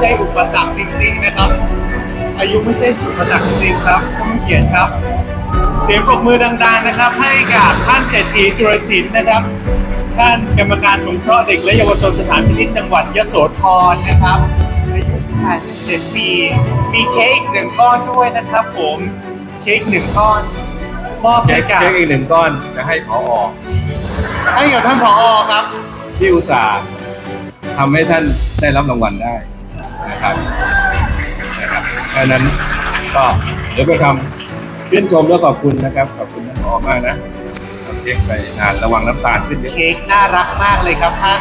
ใช่อุปสรรคจริงๆนะครับ อายุไม่ใช่อุปสรรคจริงๆครับผู้มีเกียรติครับ เสียงปรบมือดังๆนะครับ ให้กับท่านเศรษฐีสุรศิลป์นะครับ ท่านกรรมการสงเคราะห์เด็กและเยาวชนสถานพินิจจังหวัดยโสธรนะครับอายุ87ปีมีเค้กหนึ่งก้อนด้วยนะครับ ผมเค้กหนึ่งก้อนมอบเค้ให้กกับเค้กอีกหนึ่งก้อนจะให้ผออให้กับท่านผอครับที่อุตส่าห์ทำให้ท่านได้รับรางวัลได้ นะครับนะครับดังนั้นก็เดี๋ยวไปทำชื่นชมและขอบคุณนะครับ ขอบคุณท่านผอมากนะเอาเค้กไปทานระวังน้ำตาลขึ้นเยอะเค้กน่ารักมากเลยครับท่าน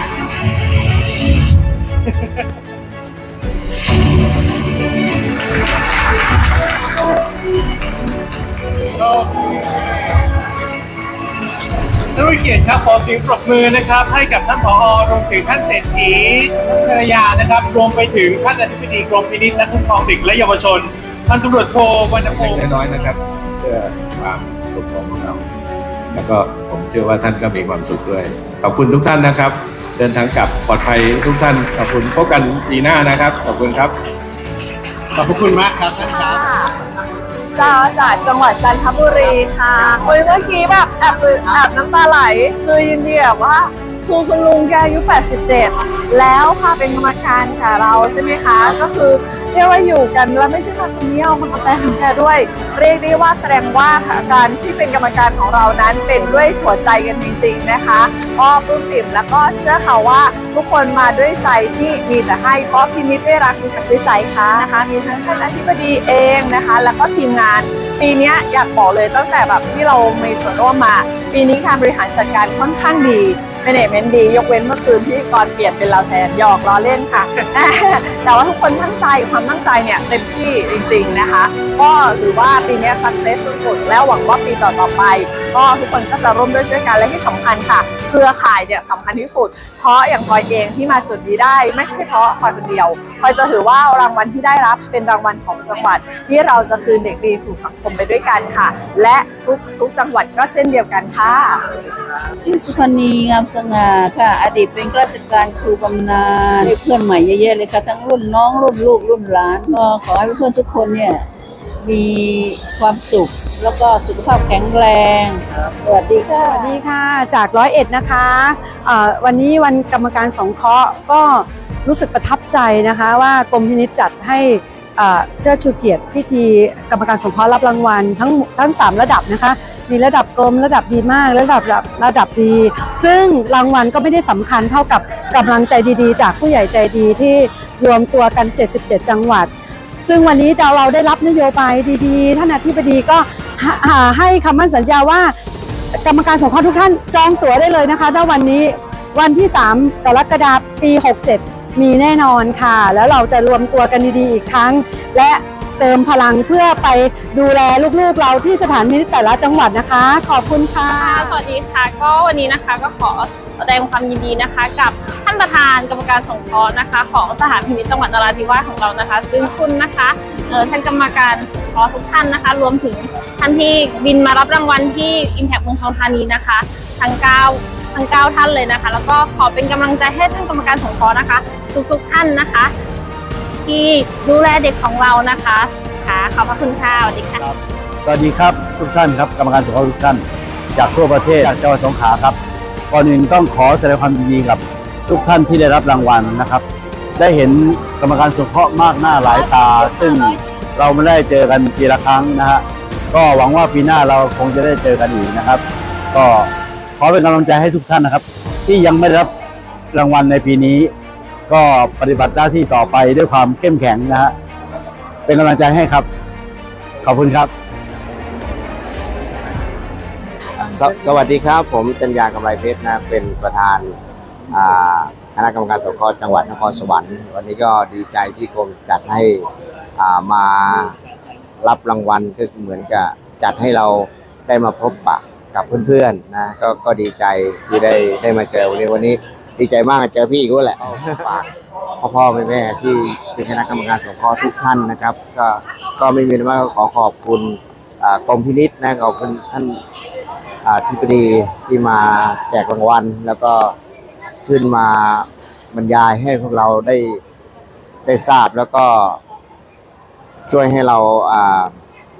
โอเค ท่านผู้เกียรติครับขอเสียงปรบมือนะครับ ให้กับท่านผอรวมถึงท่านเศรษฐีภรรยานะครับ รวมไปถึงท่านอธิบดีกรมพินิจและคุ้มครองเด็กและเยาวชนพันตำรวจโทวรรณพงศ์น้อยๆนะครับ เพื่อความสุขของพวกเราแล้วก็ผมเชื่อว่าท่านก็มีความสุขด้วย ขอบคุณทุกท่านนะครับ เดินทางกลับปลอดภัยทุกท่านขอบคุณพบกันปีหน้านะครับ ขอบคุณครับ ขอบพระคุณมากครับท่านครับ จ้าจากจังหวัดจันทบุรีค่ะคุยเมื่อกี้แบบแอบแอบน้ำตาไหล คือยินดีแบบว่าคือคุณลุงแกอายุ 87 แล้วค่ะเป็นกรรมการค่ะเราใช่ไหมคะ ก็คือ เรียกว่าอยู่กันแล้วไม่ใช่มาคนเดียวมากับแฟนของแกด้วย เรียกได้ว่าแสดงว่าค่ะการที่เป็นกรรมการของเรานั้นเป็นด้วยหัวใจกันจริง ๆนะคะก็ปลื้มปิ่มแล้วก็เชื่อค่ะว่าทุกคนมาด้วยใจที่มีแต่ให้เพราะพินิจได้รักมีกับด้วยใจค่ะนะคะมีทั้งท่านอธิบดีเองนะคะ แล้วก็ทีมงานปีนี้อยากบอกเลยตั้งแต่แบบที่เรามีส่วนร่วมมา ปีนี้การบริหารจัดการค่อนข้างดี เมเนจเมนดียกเว้นเมื่อคืนที่กรเปลี่ยนเป็นเราแทนหยอกล้อเล่นค่ะ แต่ว่าทุกคนตั้งใจความตั้งใจเนี่ยเต็มที่จริงๆนะคะ ก็ถือว่าปีนี้สักเซสสุดๆแล้วหวังว่าปีต่อๆไป ก็ทุกคนก็จะร่วมด้วยช่วยกันและที่สำคัญค่ะเครือข่ายเนี่ยสำคัญที่สุด เพราะอย่างพลอยเองที่มาจุดนี้ได้ไม่ใช่เพราะพลอยคนเดียวพลอยจะถือว่ารางวัลที่ได้รับเป็นรางวัลของจังหวัด ที่เราจะคืนเด็กดีสู่สังคมไปด้วยกันค่ะ และทุกทุกจังหวัดก็เช่นเดียวกันค่ะชื่อสุพรรณีงามสง่าค่ะอดีตเป็นข้าราชการครูบำนาญให้เพื่อนใหม่เยอะๆเลยค่ะ ทั้งรุ่นน้องรุ่นลูกรุ่นหลานก็ขอให้เพื่อนทุกคนเนี่ยมีความสุขแล้วก็สุขภาพแข็งแรง สวัสดีค่ะ สวัสดีค่ะ จากร้อยเอ็ดนะคะเอ่อวันนี้วันกรรมการสงเคราะห์ก็รู้สึกประทับใจนะคะว่ากรมพินิจจัดให้เอ่อเชิดชูเกียรติพิธีกรรมการสงเคราะห์รับรางวัลทั้งทั้งสามระดับนะคะ มีระดับกรมระดับดีมากระดับระดับระดับดี ซึ่งรางวัลก็ไม่ได้สำคัญเท่ากับกำลังใจดีๆ จากผู้ใหญ่ใจดีที่รวมตัวกัน 77 จังหวัด ซึ่งวันนี้เราเราได้รับนโยบายดีๆ ท่านอธิบดีก็หาให้คำมั่นสัญญาว่ากรรมการสงเคราะห์ทุกท่านจองตั๋วได้เลยนะคะถ้าวันนี้วันที่ 3 กรกฎาคมปี 67 มีแน่นอนค่ะ แล้วเราจะรวมตัวกันดีๆอีกครั้ง และ เติมพลังเพื่อไปดูแลลูกๆเราที่สถานพินิจแต่ละจังหวัดนะคะ ขอบคุณค่ะสวัสดีค่ะ ก็วันนี้นะคะก็ขอแสดงความยินดีนะคะ กับท่านประธานกรรมการสงเคราะห์นะคะ ของสถานพินิจจังหวัดนราธิวาสของเรานะคะ ซึ่งคุณนะคะเออท่านกรรมการสงเคราะห์ทุกท่านนะคะ รวมถึงท่านที่บินมารับรางวัลที่ Impact เมืองทองธานีนะคะทั้งเก้าทั้งเก้าท่านเลยนะคะ แล้วก็ขอเป็นกำลังใจให้ท่านกรรมการสงเคราะห์นะคะ ทุกๆท่านนะคะ ที่ดูแลเด็กของเรานะคะค่ะขอบพระคุณค่ะสวัสดีค่ะ สวัสดีครับทุกท่านครับกรรมการสงเคราะห์ทุกท่าน จากทั่วประเทศจากจังหวัดสงขลาครับก่อนอื่นต้องขอแสดงความยินดีกับทุกท่านที่ได้รับรางวัลนะครับ ได้เห็นกรรมการสงเคราะห์มากหน้าหลายตา ซึ่งเราไม่ได้เจอกันปีละครั้งนะฮะก็หวังว่าปีหน้าเราคงจะได้เจอกันอีกนะครับ ก็ขอเป็นกำลังใจให้ทุกท่านนะครับ ที่ยังไม่ได้รับรางวัลในปีนี้ ก็ปฏิบัติหน้าที่ต่อไปด้วยความเข้มแข็งนะฮะเป็นกำลังใจให้ครับ ขอบคุณครับ สวสวัสดีครับ ผมตัญญากำไรเพชรนะเป็นประธานอ่าคณะกรรมการสงเคราะห์จังหวัดนครสวรรค์วันนี้ก็ดีใจที่กรมจัดให้อ่ามารับรางวัลก็เหมือนกับจัดให้เราได้มาพบปะกับเพื่อนๆนะก็ก็ดีใจที่ได้ได้มาเจอวันนี้วันนี้ ดีใจมากเจอพี่อีกแล้วแหละฝากพ่อพ่อแม่แม่ๆที่เป็นคณะกรรมการสงเคราะห์ทุกท่านนะครับ ก็ก็ไม่มีอะไรมากก็ขอขอบคุณอ่ากรมพินิษนะขอบคุณท่านอ่าที่ปดีที่มาแจกรางวัล แล้วก็ขึ้นมาบรรยายให้พวกเราได้ได้ทราบแล้วก็ช่วยให้เราอ่า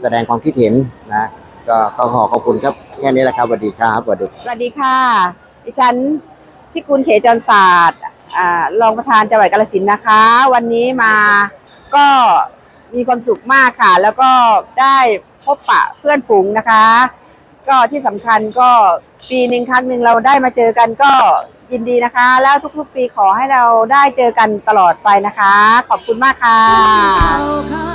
แสดงความคิดเห็นนะก็ก็ขอขอบคุณครับ แค่นี้แหละครับสวัสดีครับสวัสดีสวัสดีค่ะ ดิฉัน พิกุลเขจรศาสตร์อ่ารองประธานจังหวัดกาฬสินนะคะ วันนี้มาก็มีความสุขมากค่ะ แล้วก็ได้พบปะเพื่อนฝูงนะคะ ก็ที่สำคัญก็ปีหนึ่งครั้งหนึ่งเราได้มาเจอกันก็ยินดีนะคะ แล้วทุกๆปีขอให้เราได้เจอกันตลอดไปนะคะ ขอบคุณมากค่ะ